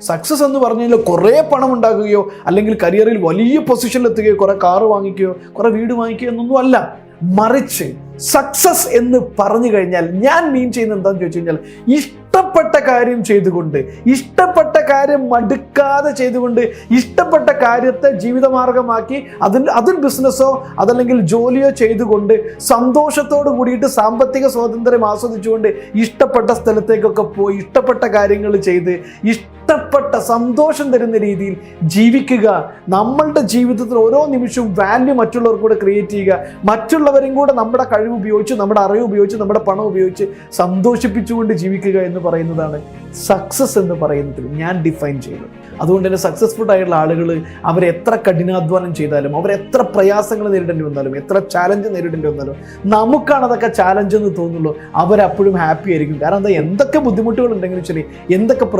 Success എന്ന് പറഞ്ഞു കഴിഞ്ഞാൽ കുറേ പണം ഉണ്ടാക്കുകയോ അല്ലെങ്കിൽ കരിയറിൽ വലിയ പൊസിഷനിലെത്തുകയോ കുറേ കാറ് വാങ്ങിക്കുകയോ കുറേ വീട് വാങ്ങിക്കുകയോ എന്നൊന്നും അല്ല. മറിച്ച് സക്സസ് എന്ന് പറഞ്ഞു കഴിഞ്ഞാൽ ഞാൻ മീൻ ചെയ്യുന്ന എന്താണെന്ന് ചോദിച്ചു കഴിഞ്ഞാൽ ഇഷ്ടപ്പെട്ട കാര്യം ചെയ്തുകൊണ്ട് ഇഷ്ടപ്പെട്ട കാര്യം മടുക്കാതെ ചെയ്തുകൊണ്ട് ഇഷ്ടപ്പെട്ട കാര്യത്തെ ജീവിതമാർഗമാക്കി അതിൽ അതിൽ ബിസിനസ്സോ അതല്ലെങ്കിൽ ജോലിയോ ചെയ്തുകൊണ്ട് സന്തോഷത്തോട് കൂടിയിട്ട് സാമ്പത്തിക സ്വാതന്ത്ര്യം ആസ്വദിച്ചുകൊണ്ട് ഇഷ്ടപ്പെട്ട സ്ഥലത്തേക്കൊക്കെ പോയി ഇഷ്ടപ്പെട്ട കാര്യങ്ങൾ ചെയ്ത് ഇഷ്ടപ്പെട്ട സന്തോഷം തരുന്ന രീതിയിൽ ജീവിക്കുക നമ്മളുടെ ജീവിതത്തിൽ ഓരോ നിമിഷവും വാല്യൂ മറ്റുള്ളവർക്കൂടെ ക്രിയേറ്റ് ചെയ്യുക മറ്റുള്ളവരും കൂടെ നമ്മുടെ കഴിവ് ഉപയോഗിച്ച് നമ്മുടെ അറിവ് ഉപയോഗിച്ച് നമ്മുടെ പണം ഉപയോഗിച്ച് സന്തോഷിപ്പിച്ചുകൊണ്ട് ജീവിക്കുക എന്ന് പറയുന്നതാണ് സക്സസ് എന്ന് പറയുന്നതിൽ ഞാൻ ഡിഫൈൻ ചെയ്തു അതുകൊണ്ട് തന്നെ സക്സസ്ഫുൾ ആയിട്ടുള്ള ആളുകൾ അവരെത്ര കഠിനാധ്വാനം ചെയ്താലും അവരെത്ര പ്രയാസങ്ങൾ നേരിടേണ്ടി വന്നാലും എത്ര ചാലഞ്ച് നേരിടേണ്ടി വന്നാലും നമുക്കാണ് അതൊക്കെ ചാലഞ്ച് എന്ന് തോന്നുള്ളൂ. അവരപ്പോഴും ഹാപ്പി ആയിരിക്കും. കാരണം എന്താ എന്തൊക്കെ ബുദ്ധിമുട്ടുകൾ ഉണ്ടെങ്കിലും ശരി എന്തൊക്കെ